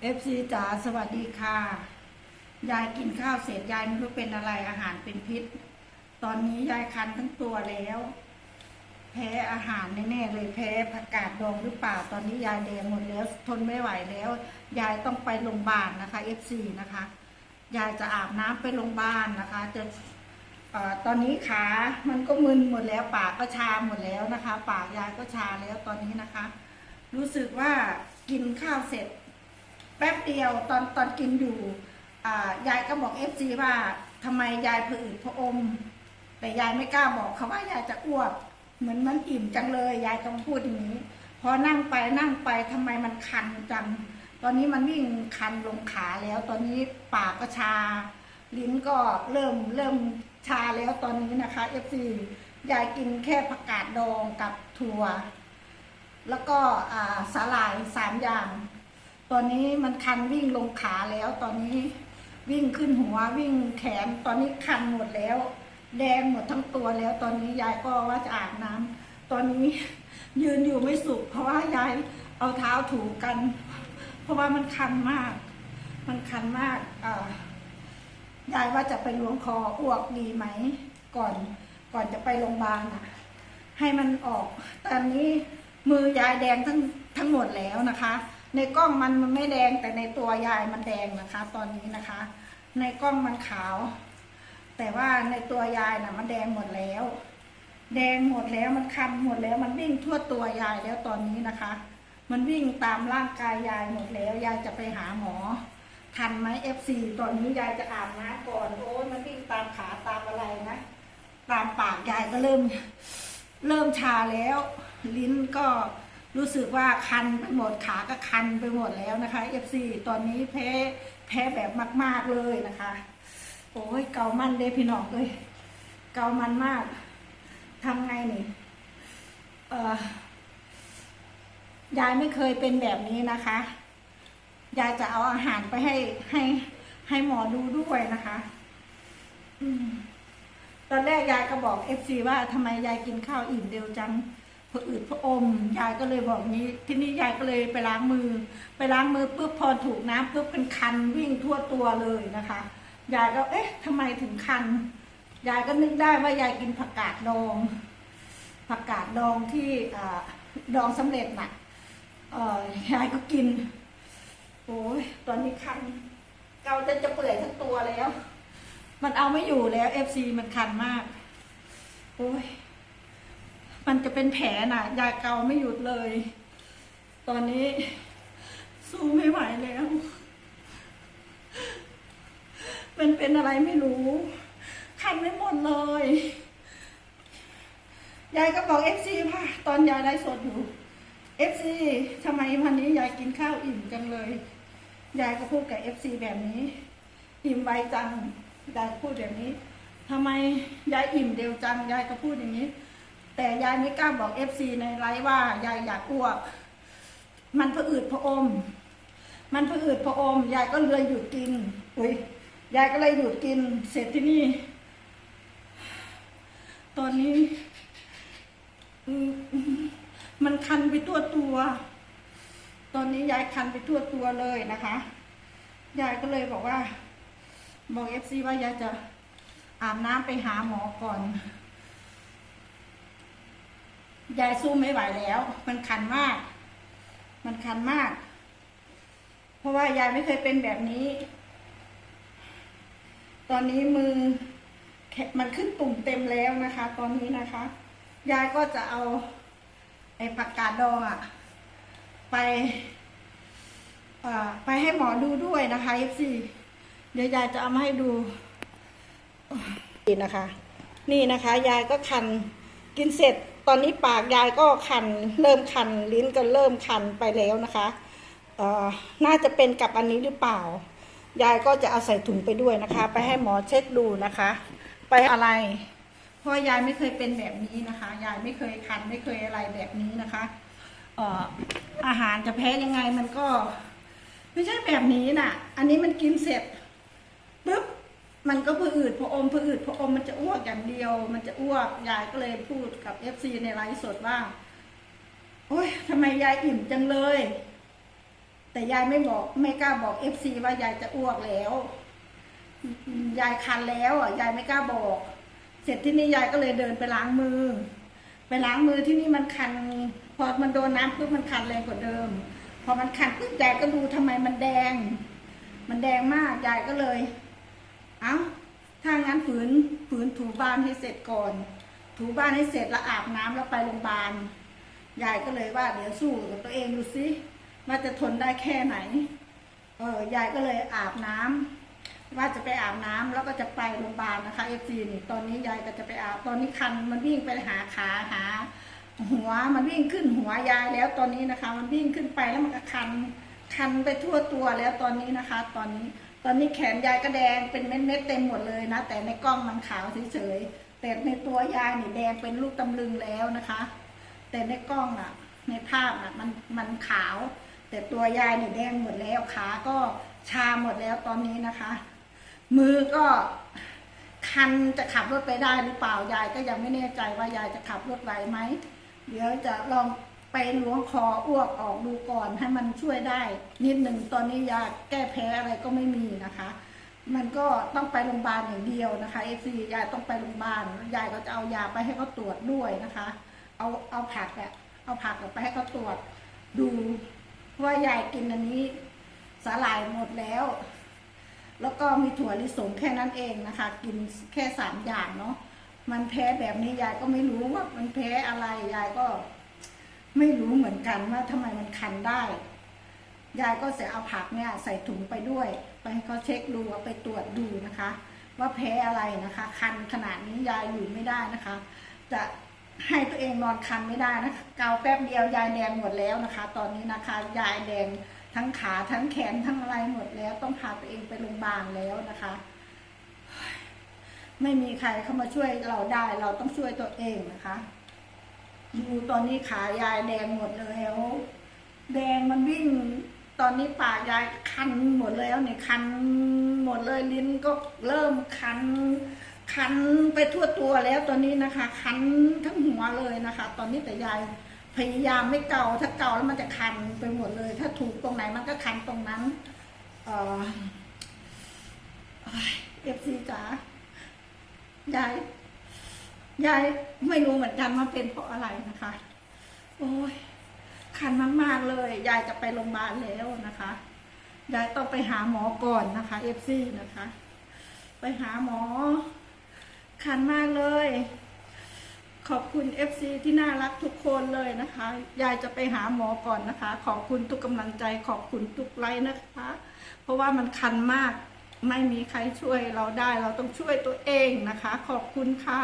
เอฟซีจ๋าสวัสดีค่ะ ยายกินข้าวเสร็จยายไม่รู้เป็นอะไรอาหารเป็นพิษ ตอนนี้ยายคันทั้งตัวแล้ว แพ้อาหารแน่ๆเลยแพ้ผักกาดดองหรือเปล่า ตอนนี้ยายแดงหมดแล้ว ทนไม่ไหวแล้ว ยายต้องไปโรงพยาบาลนะคะเอฟซีนะคะ ยายจะอาบน้ำไปโรงพยาบาลนะคะ จะตอนนี้ขามันก็มึนหมดแล้วปากก็ชาหมดแล้วนะคะ ปากยายก็ชาแล้วตอนนี้นะคะ รู้สึกว่ากินข้าวเสร็จ เดียวตอนตอนกินอยู่ยายก็บอกเอฟซีว่าทำไมยายผืดพระอม แต่ยายไม่กล้าบอกเขาว่ายายจะอ้วก เหมือนมันอิ่มจังเลย ยายก็พูดอย่างนี้พอนั่งไปนั่งไปทำไมมันคันจัง ตอนนี้มันวิ่งคันลงขาแล้ว ตอนนี้ปากก็ชา ลิ้นก็เริ่มเริ่มชาแล้วตอนนี้นะคะเอฟซียายกินแค่ผักกาดดองกับถั่ว แล้วก็สาหร่ายสามอย่าง ตอนนี้มันคันวิ่งลงขาแล้ว ตอนนี้วิ่งขึ้นหัววิ่งแขน ตอนนี้คันหมดแล้ว แดงหมดทั้งตัวแล้ว ตอนนี้ยายก็ว่าจะอาบน้ำตอนนี้ยืนอยู่ไม่สุข เพราะว่ายายเอาเท้าถูกัน เพราะว่ามันคันมาก มันคันมากอ่ายายว่าจะไปล้วงคออ้วกดีไหม ก่อนก่อนจะไปโรงพยาบาลอะ ให้มันออก ตอนนี้มือยายแดงทั้งทั้งหมดแล้วนะคะ ในกล้องมันมันไม่แดงแต่ในตัวยายมันแดงนะคะ ตอนนี้นะคะ ในกล้องมันขาว แต่ว่าในตัวยายน่ะ มันแดงหมดแล้ว แดงหมดแล้วมันคันหมดแล้ว มันวิ่งทั่วตัวยายแล้วตอนนี้นะคะ มันวิ่งตามร่างกายยายหมดแล้ว ยายจะไปหาหมอ ทันไหมเอฟซีตอนนี้ยายจะอาบน้ำก่อนโอ้ยมันวิ่งตามขาตามอะไรนะตามปากยายก็เริ่ม เริ่มชาแล้ว ลิ้นก็ รู้สึกว่าคันไปหมดขาก็คันไปหมดแล้วนะคะ FC ตอนนี้แพ้แพ้แบบมาก ๆเลยนะคะ โอ้ยเกามันเลยพี่น้องเลยเกามันมากทำไงนี่เออยายไม่เคยเป็นแบบนี้นะคะ ยายจะเอาอาหารไปให้ให้ให้หมอดูด้วยนะคะอืมตอนแรกยายก็บอกเอฟซีว่าทำไมยายกินข้าวอิ่มเร็วจัง พออืดพออมยายก็เลยบอกนี้ที่นี่ยายก็เลยไปล้างมือ ไปล้างมือปุ๊บพอถูกน้ำปุ๊บเป็นคันวิ่งทั่วตัวเลยนะคะยายก็เอ๊ะทำไมถึงคันยายก็นึกได้ว่ายายกินผักกาดดอง ผักกาดดองที่อดองสำเร็จน่ะเอ่อยายก็กินโอ้ยตอนนี้คันเกาจะจะเปื่อยทั้งตัวแล้ว มันเอาไม่อยู่แล้วเอฟซีมันคันมาก โอ้ย มันจะเป็นแผลน่ะ ยาเกาไม่หยุดเลย ตอนนี้ สู้ไม่ไหวแล้ว มันเป็นอะไรไม่รู้คันไม่หมดเลย ยายก็บอกเอฟซีค่ะ ตอนยายได้สดอยู่เอฟซีทำไมวันนี้ยายกินข้าวอิ่มจังเลย ยายก็พูดกับเอฟซีแบบนี้ อิ่มไวจัง ยายพูดแบบนี้ทำไมยายอิ่มเร็วจัง ยายก็พูดอย่างนี้ แต่ยายไม่กล้าบอกเอฟซีในไลฟ์ว่ายายอยากอ้วก มันผะอืดผะอม มันผะอืดผะอม ยายก็เลยหยุดกินอุ้ยยายก็เลยหยุดกิน เสร็จที่นี่ ตอนนี้มมันคันไปทั่วตัว ตอนนี้ยายคันไปทั่วตัวเลยนะคะ ยายก็เลยบอกว่า บอกเอฟซีว่ายายจะอาบน้ำไปหาหมอก่อน ยายสู้ไม่ไหวแล้ว มันคันมาก มันคันมาก เพราะว่ายายไม่เคยเป็นแบบนี้ ตอนนี้มือมันขึ้นตุ่มเต็มแล้วนะคะ ตอนนี้นะคะ ยายก็จะเอาไอ้ผักกาดดองอะไปอ่ไปให้หมอดูด้วยนะคะเอฟซีเดี๋ยวยายจะเอามาให้ดูนี่นะคะ นี่นะคะ ยายก็คันกินเสร็จ ตอนนี้ปากยายก็คันเริ่มคันลิ้นก็เริ่มคันไปแล้วนะคะเอ่อน่าจะเป็นกับอันนี้หรือเปล่า ยายก็จะเอาใส่ถุงไปด้วยนะคะ ไปให้หมอเช็คดูนะคะ ไปอะไร เพราะยายไม่เคยเป็นแบบนี้นะคะ ยายไม่เคยคันไม่เคยอะไรแบบนี้นะคะเอ่ออาหารจะแพ้ยังไงมันก็ ไม่ใช่แบบนี้น่ะ อันนี้มันกินเสร็จปุ๊บ มันก็พือืดพออมพือืดพออมมันจะอ้วกอย่างเดียว มันจะอ้วกยายก็เลยพูดกับเอฟซีในไลฟ์สดว่า โอ้ยทำไมยายอิ่มจังเลยแแต่ยายไม่บอกไม่กล้าบอกเอฟซีว่ายายจะอ้วกแล้ว ยายคันแล้วอะยายไม่กล้าบอก เสร็จที่นี่ยายก็เลยเดินไปล้างมือ ไปล้างมือที่นี่มันคัน พอมันโดนน้ำปุ๊บมันคันแรงกว่าเดิม พอมันคันปุ๊บยายก็ดูทำไมมันแดง มันแดงมากยายก็เลย เอ้าถ้างั้นฝืนฝืนถูบ้านให้เสร็จก่อน ถูบ้านให้เสร็จแล้วอาบน้ำแล้วไปโรงพยาบาลยายก็เลยว่าเดี๋ยวสู้กับตัวเองดูสิว่าจะทนได้แค่ไหน เออยายก็เลยอาบน้ำว่าจะไปอาบน้ำแล้วก็จะไปโรงพยาบาลนะคะเอฟซีนี่ตอนนี้ยายก็จะไปอาบตอนนี้คันมันวิ่งไปหาขาหา หัวมันวิ่งขึ้นหัวยายแล้วตอนนี้นะคะ มันวิ่งขึ้นไปแล้วมันก็คันคันไปทั่วตัวแล้วตอนนี้นะคะ ตอนนี้ ตอนนี้แขนยายก็แดงเป็นเม็ดๆเต็มหมดเลยนะ แต่ในกล้องมันขาวเฉยๆแต่ในตัวยายเนี่ยแดงเป็นลูกตำลึงแล้วนะคะ แต่ในกล้องอะในภาพอะมันมันขาว แต่ตัวยายเนี่ยแดงหมดแล้วขาก็ชาหมดแล้วตอนนี้นะคะ มือก็คันจะขับรถไปได้หรือเปล่ายายก็ยังไม่แน่ใจว่ายายจะขับรถไหวไหมเดี๋ยวจะลอง ไปล้วงคออ้วกออกดูก่อนให้มันช่วยได้ นิดหนึ่งตอนนี้ยาแก้แพ้อะไรก็ไม่มีนะคะ มันก็ต้องไปโรงพยาบาลอย่างเดียวนะคะเอซียายต้องไปโรงพยาบาลยายก็จะเอายาไปให้เขาตรวจด้วยนะคะ เอาเอาผักอะเอาผักไปให้เขาตรวจดูว่ายายกินอันนี้สาหร่ายหมดแล้ว แล้วก็มีถั่วลิสงแค่นั้นเองนะคะ กินแค่สามอย่างเนาะมันแพ้แบบนี้ยายก็ไม่รู้ว่ามันแพ้อะไรยายก็ ไม่รู้เหมือนกันว่าทำไมมันคันได้ ยายก็จะเอาผักเนี่ยใส่ถุงไปด้วย ไปให้เขาเช็คดูเอาไปตรวจดูนะคะ ว่าแพ้อะไรนะคะ คันขนาดนี้ยายอยู่ไม่ได้นะคะ จะให้ตัวเองนอนคันไม่ได้นะคะเกาแป๊บเดียวยายแดงหมดแล้วนะคะ ตอนนี้นะคะ ยายแดงทั้งขาทั้งแขนทั้งอะไรหมดแล้ว ต้องพาตัวเองไปโรงพยาบาลแล้วนะคะ ไม่มีใครเข้ามาช่วยเราได้ เราต้องช่วยตัวเองนะคะ ดูตอนนี้ขายายแดงหมดแล้ว แดงมันวิ่ง ตอนนี้ปากยายคันหมดแล้วเนี่ยคันหมดเลยลิ้นก็เริ่มคัน คันไปทั่วตัวแล้วตอนนี้นะคะ คันทั้งหัวเลยนะคะ ตอนนี้แต่ยายพยายามไม่เกาถ้าเกาแล้วมันจะคันไปหมดเลย ถ้าถูกตรงไหนมันก็คันตรงนั้น เออฟซีจ๋ายาย ยายไม่รู้เหมือนกันว่าเป็นเพราะอะไรนะคะ โอ้ยคันมากๆเลย ยายจะไปโรงพยาบาลแล้วนะคะยายต้องไปหาหมอก่อนนะคะเอฟซีนะคะ ไปหาหมอ คันมากเลย ขอบคุณเอฟซีที่น่ารักทุกคนเลยนะคะ ยายจะไปหาหมอก่อนนะคะ ขอบคุณทุกกำลังใจ ขอบคุณทุกไลน์นะคะ เพราะว่ามันคันมาก ไม่มีใครช่วยเราได้ เราต้องช่วยตัวเองนะคะ ขอบคุณค่ะ